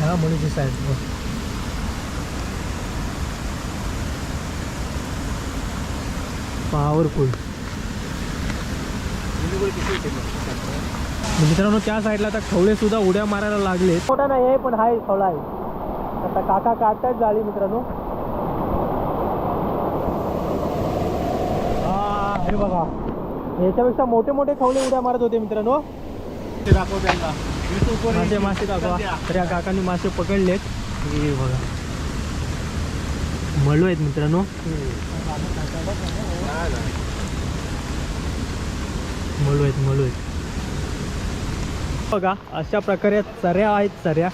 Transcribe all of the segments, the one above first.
हा मुलीची side powerful मित्रांनो त्या साईडला आता खवळे सुद्धा उड्या मारायला लागले. मोठा नाही आहे पण हाय खवळा आहे. आता काका काढतायत जाळी मित्रांनो. हा हे बघा. याच्यापेक्षा मोठे मोठे खवले उड्या मारत होते मित्रांनो. ते दाखव त्यांना मासे मासे दाखवा तर या काकांनी मासे पकडलेत. हे बघा. मळू आहेत मित्रांनो. मळू आहेत मळू आहेत. बघा अशा प्रकारे चऱ्या आहेत चऱ्या.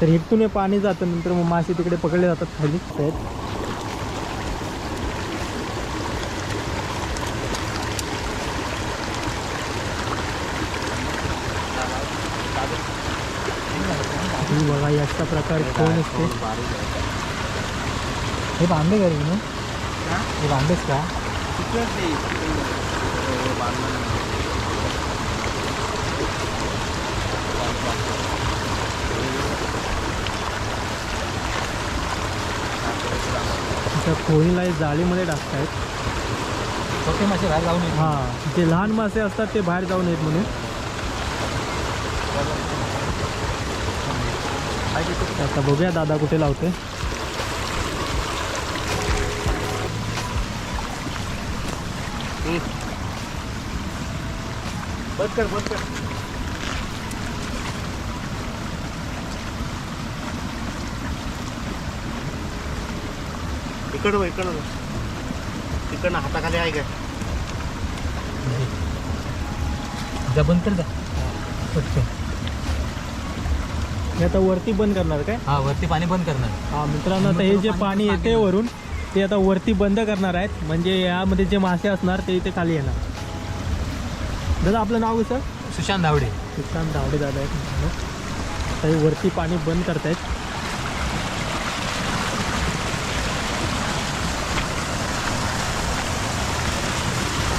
तर इथून पाणी जातं नंतर मग मासे तिकडे पकडले जातात खाली. आहेत ही बघा याचा प्रकार कोण असते. हे बांधे घरी ना? हे बांधेच का? त्या कोळीला हे जाळीमध्ये टाकतायत. छोटे मासे बाहेर जाऊन. हां जे लहान मासे असतात ते बाहेर जाऊन येत म्हणून. आता बघूया दादा कुठे लावते. बंद कर बंद कर. इकडं इकडं. तिकडनं हाताखाली आहे काय? जा बंद कर जा. पटकन. हे आता वरती बंद करणार काय? हा वरती पाणी बंद करणार. हा मित्रांनो आता हे जे पाणी येते वरून ते आता वरती बंद करणार आहेत. म्हणजे यामध्ये जे मासे असणार ते इथे खाली येणार. दादा आपलं नाव कसं? सुशांत धावडे. किसान धावडे दादा आहेत मित्रांनो. आता हे वरती पाणी बंद करतायत.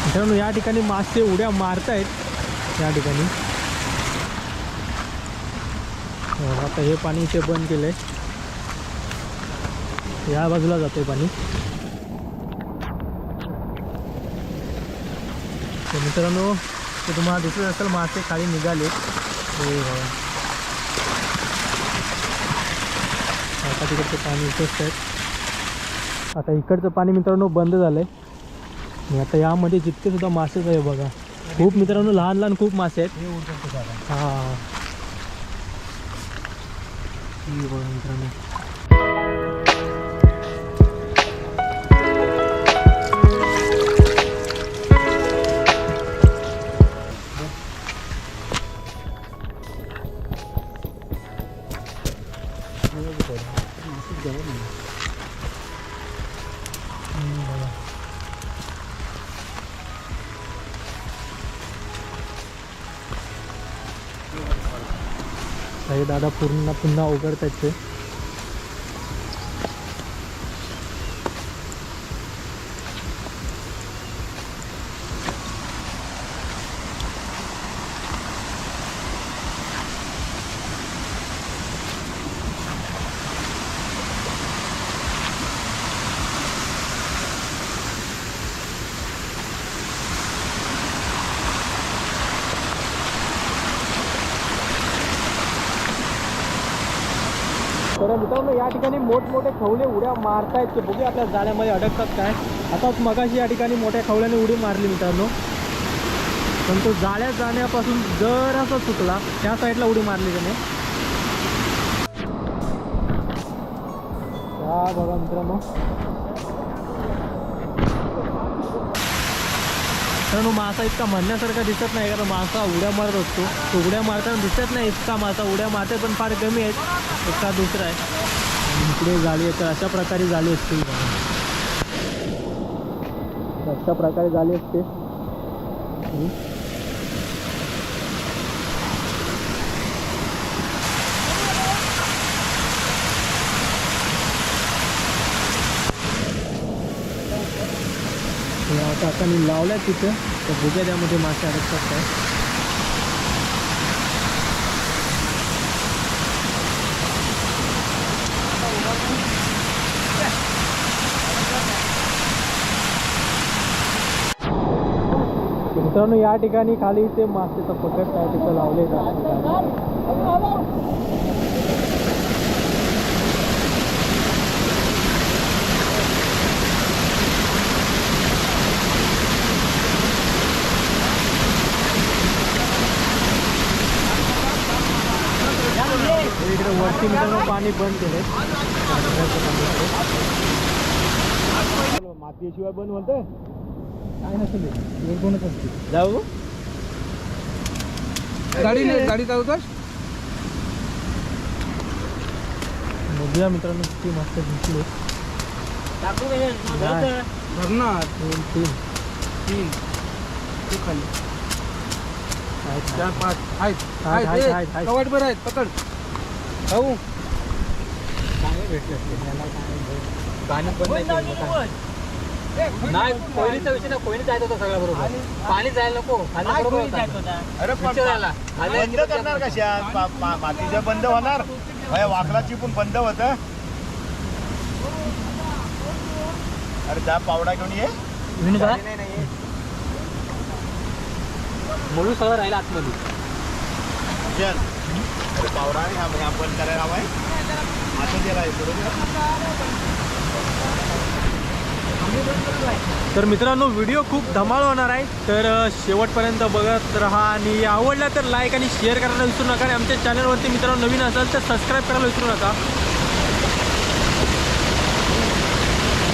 मित्रांनो या ठिकाणी मासे उड्या मारतायत. या ठिकाणी. आता हे पाणी इथे बंद केलंय. या बाजूला जाते पाणी. तर मित्रांनो ते तुम्हाला दिसत असेल मासे खाली निघाले. आता तिकडचं पाणी इथंच आहे. आता इकडचं पाणी मित्रांनो बंद झालंय. आता यामध्ये जितके सुद्धा मासेच आहे बघा. खूप मित्रांनो लहान लहान खूप मासे आहेत. हा. हे बघा मित्रांनो हम्म, बघा. आहे दादा पूर्ण पुन्हा उघडतायत ते. तर मित्रांनो या ठिकाणी मोठमोठे खवले उड्या मारतायत ते. बघूया आपल्या जाळ्यामध्ये अडकतात काय. आता मगाशी या ठिकाणी मोठ्या खवल्याने उडी मारली मित्रांनो. पण तो जाळ्यात जाण्यापासून जरासा चुकला. त्या साईडला उडी मारली त्याने. बघा मित्रांनो. कारण मासा इतका म्हणण्यासारखा दिसत नाही कारण मासा उड्या मारत असतो. तो उड्या मारताना दिसत नाही इतका मासा उड्या मारते पण फार कमी आहेत. इतका दुसरा आहे. इकडे जाळी आहे तर अशा प्रकारे जाळी असते. अशा प्रकारे जाळी असते. त्यांनी लावल्या तिथं. तर भुग्या त्यामध्ये मासे अडकतात काय. मित्रांनो या ठिकाणी खाली ते मासे पकडतात तिथं लावले जातात वरती मित्रांनो पाणी बंद केले मातीशिवाय बंद होतं? काय नसेल कोणच असते. जाऊ. गाडी नाही गाडी चालवतोस बघूया मित्रांनो किती मस्त दिसले. भरणार दोन तीन. तीन. तू खाली. चार. पाच. आहेत आहेत, आहेत, आहेत. आहेत, आहेत. कवाट बरं आहेत पकड. चांगले भेटले पाणी पण नाही विषय नाही कोयली जायचं होतं सगळ्या बरोबर? पाणी जायला नको. अरे बंद करणार कशा मा- मा- मातीचं बंद होणार? होय, वाकलाची पण बंद होत. अरे जा पावडा घेऊन ये. म्हणून सगळं राहिलं आतमध्ये. चल. पावरा आणि बंद करायला हवाय. आता गेला आहे तर मित्रांनो व्हिडिओ खूप धमाल होणार आहे. तर शेवटपर्यंत बघत राहा आणि आवडला तर लाईक आणि शेअर करायला विसरू नका आणि आमच्या चॅनलवरती मित्रांनो नवीन असाल तर सबस्क्राईब करायला विसरू नका.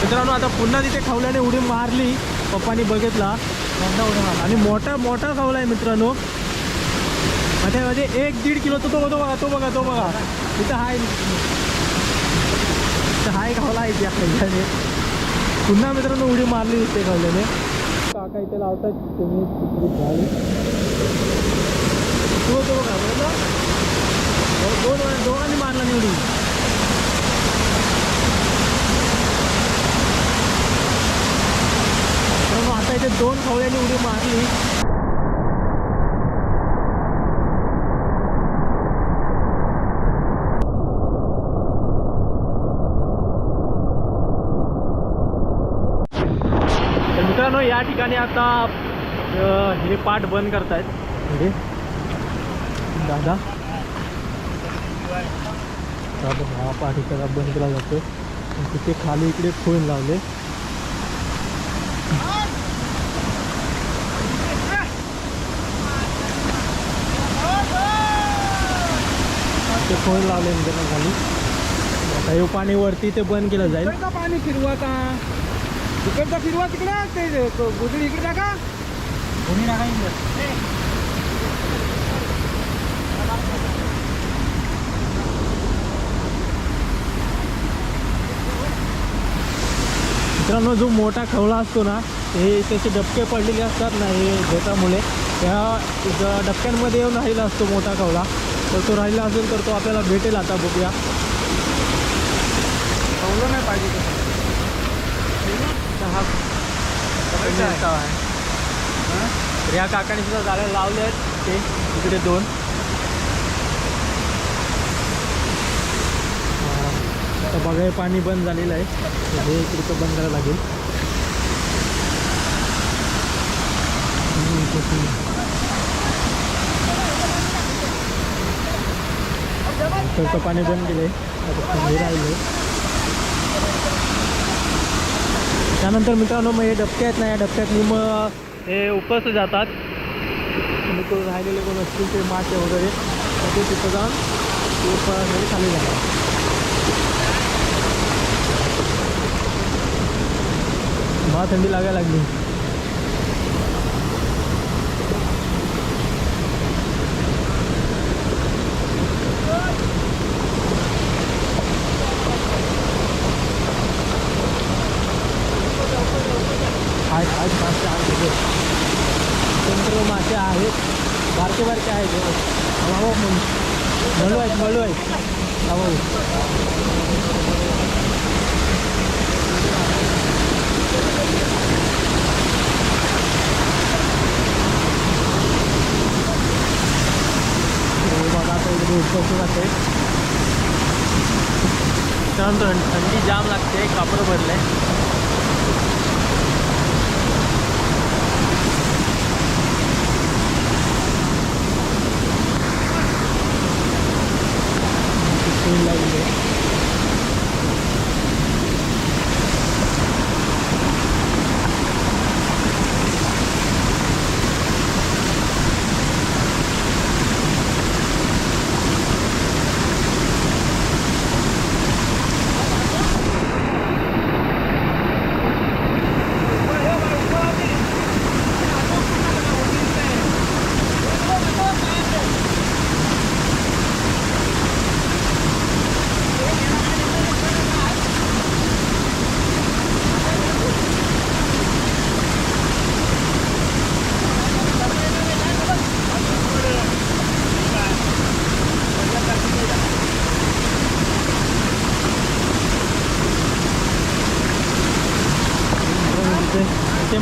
मित्रांनो आता पुन्हा तिथे खवल्याने उडी मारली पप्पानी बघितला. आणि मोठा मोठा खवला आहे मित्रांनो. मध्ये एक दीड किलो तो तो बघा तो बघा तो बघा तिथं हाय. तिथं हाय खावला आहे त्या खवल्याने पुन्हा मित्रांनो उडी मारली इथे खावल्याने काका इथे लावतात तुम्ही तिकडे तो तो बघा बरोबर? हो, दोन दोघांनी मारला नाही उडी. आता इथे दोन खावल्याने उडी मारली तर मित्रांनो या ठिकाणी आता हे पाठ बंद करतायत. म्हणजे दादा. दादा हा पाठ इकडे बंद केला जातो तिथे खाली इकडे फोन लावले. ते फोन लावले मित्रांनो खाली. आता हे पाणी वरती ते बंद केलं जाईल. पाणी फिरवा का इकडचा फिरवा तिकडे ते गुजरी इकडे टाका. कोणी नका मित्रांनो जो मोठा खवळा असतो ना हे त्याचे डबके पडलेले असतात ना हे झोतामुळे. त्या डबक्यांमध्ये येऊन राहिला असतो मोठा खवळा तर तो राहिला असेल तर तो आपल्याला भेटेल आता बघूया. ठेवलं नाही पाहिजे हा करायचं आहे. आहे तर या काकाने सुद्धा जाळ्या लावल्या आहेत. ते इकडे दोन. आता बघा हे पाणी बंद झालेलं आहे. हे इकडचं बंद करायला लागेल. पाणी बंद केलंय. आता हे राहिलं त्यानंतर मित्रांनो मग हे डबके आहेत ना या डबक्यातली मग हे उपस जातात. आणि राहिलेले कोण असतील ते मासे वगैरे ते तिथं जाऊन ते खाली जातात. मला थंडी लागायला लागली आहेत आहेत मासे आहेत तिथे. सर्व मासे आहेत बारके बारके आहेत हे बघ. हा भाऊ मग मळू आहेत मळू आहेत हा भाऊ हे बघा आता इकडे उपवास जाते त्यानंतर थंडी जाम लागते कापड भरले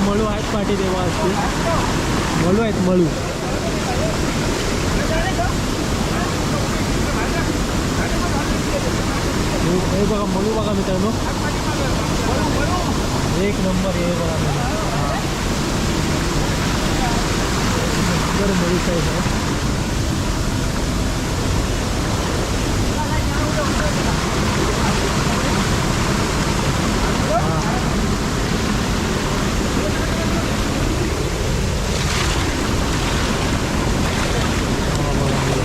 मळू आहेत पाठी देवा असतील मळू आहेत मळू हे बघा मळू बघा मित्रांनो. एक नंबर हे बघा बरं मळू साईज आहे हा, बघा, बघा.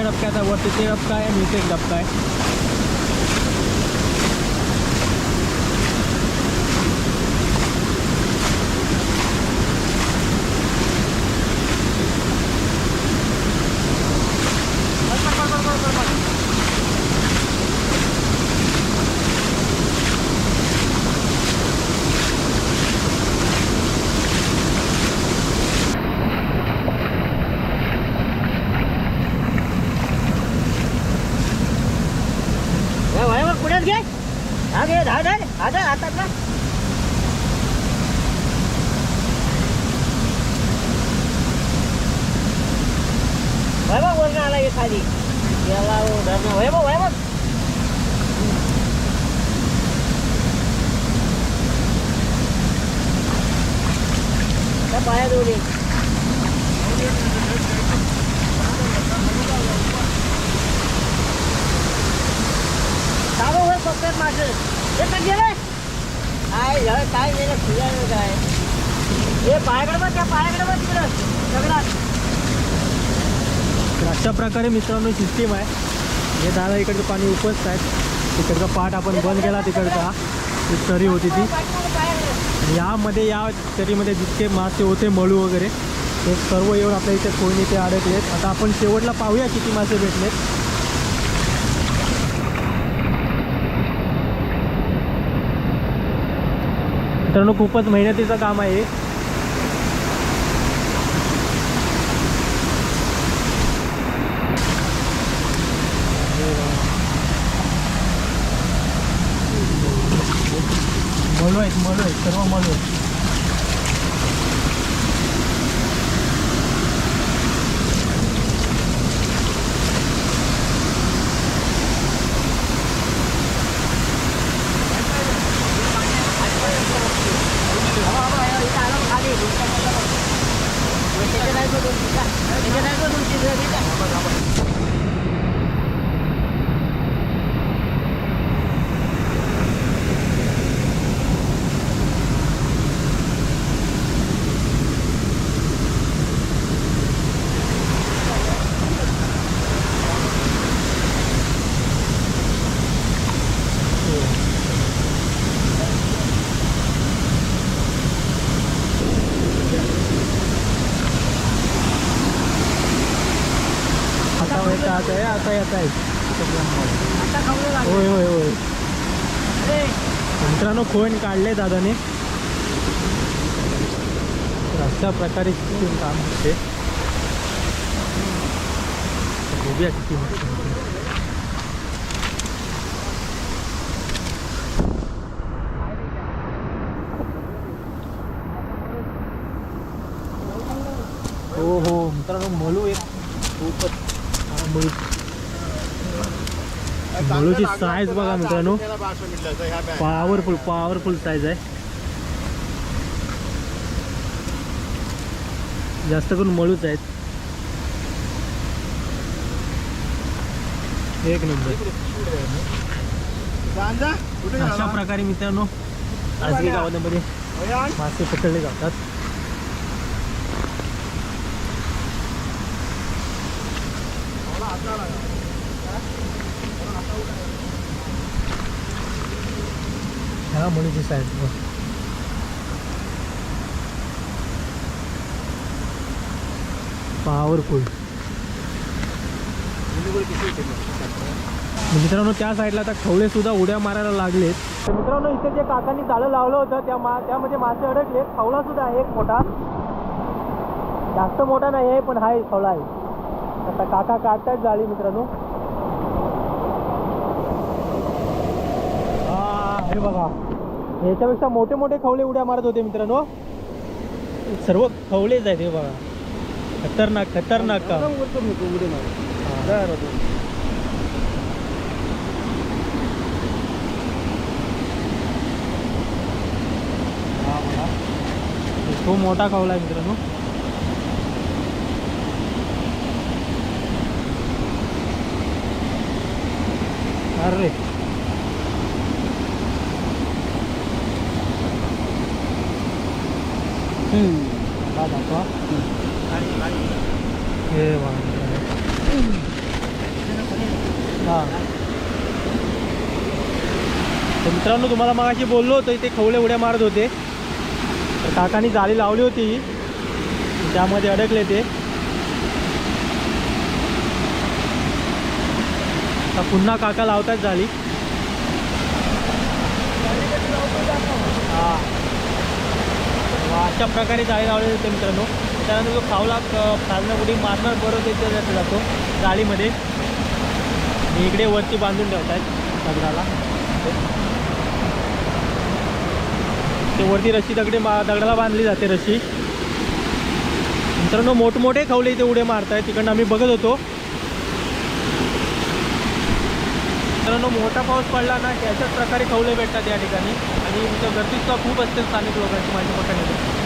त्याचं वरच्या वरती ते डबका आहे आणि इथे एक डबका आहे. चालू माझं. हे गेलं काय झालं? काय गेलं फिरायला काय? हे पायाकडे बघ त्या पायाकडे बघ तिकडं अशा प्रकारे मित्रांनो सिस्टीम आहे. हे दादा इकडचं पाणी उपसत आहेत. तिकडचा पाट आपण बंद केला तिकडचा. तरी होती ती. यामध्ये या तरीमध्ये जितके मासे होते मळू वगैरे ते सर्व येऊन आपल्या इथे कोणी इथे अडकलेत आता आपण शेवटला पाहूया किती मासे भेटलेत. मित्रांनो खूपच मेहनतीचं काम आहे हे. मळू आहेत मळू आहेत सर्व मळू आहेत आता येत आहे आता येत आहे होय होय होय. मित्रांनो खोण काढले दादाने. अशा प्रकारे system काम होते. बघूया किती होते. हो हो. मित्रांनो मळू एक खूपच मळूची size बघा मित्रांनो. पॉवरफुल पॉवरफुल साईज आहे. जास्त करून मळूच आहेत. एक नंबर. अशा प्रकारे मित्रांनो आजगी गावामध्ये मासे पकडले जातात. ह्या मळूची साईज पॉवरफुल मित्रांनो त्या साईडला आता खवळे सुद्धा उड्या मारायला लागलेत. तर मित्रांनो इथे जे काकांनी जाळं लावलं होतं त्या मा त्यामध्ये मासे अडकले खवळा सुद्धा आहे एक मोठा. जास्त मोठा नाही आहे पण हाय खवळा आहे. आता काका काढतायत जाळी मित्रांनो. हा, हे बघा. याच्यापेक्षा मोठे मोठे खवले उड्या मारत होते मित्रांनो. सर्व खवलेच आहेत हे बघा. खतरनाक खतरनाक का? खूप मोठा खवला आहे मित्रांनो. अरे. हा दाखवा हे बघा हां तर मित्रांनो तुम्हाला मगाशी बोललो होतो इथे खवले उड्या मारत होते. तर काकानी जाळी लावली होती. त्यामध्ये अडकले ते. पुन्हा काका लावतात जाळी हा अशा प्रकारे जाळी लावले होते मित्रांनो. त्यानंतर जो खावला खालनं उडी मारणार बरोबर तिथे जातो जातो जाळीमध्ये. इकडे वरती बांधून ठेवतात दगडाला. ते वरती रस्सी दगडे मा दगडाला बांधली जाते रस्सी. मित्रांनो मोठमोठे खवले इथे उडे मारतायत. तिकडनं आम्ही बघत होतो. मित्रांनो मोठा पाऊस पडला ना की अशाच प्रकारे खवले भेटतात या ठिकाणी. आणि इथं गर्दीसुद्धा खूप असते स्थानिक लोकांची माझ्या पकडण्यासाठी.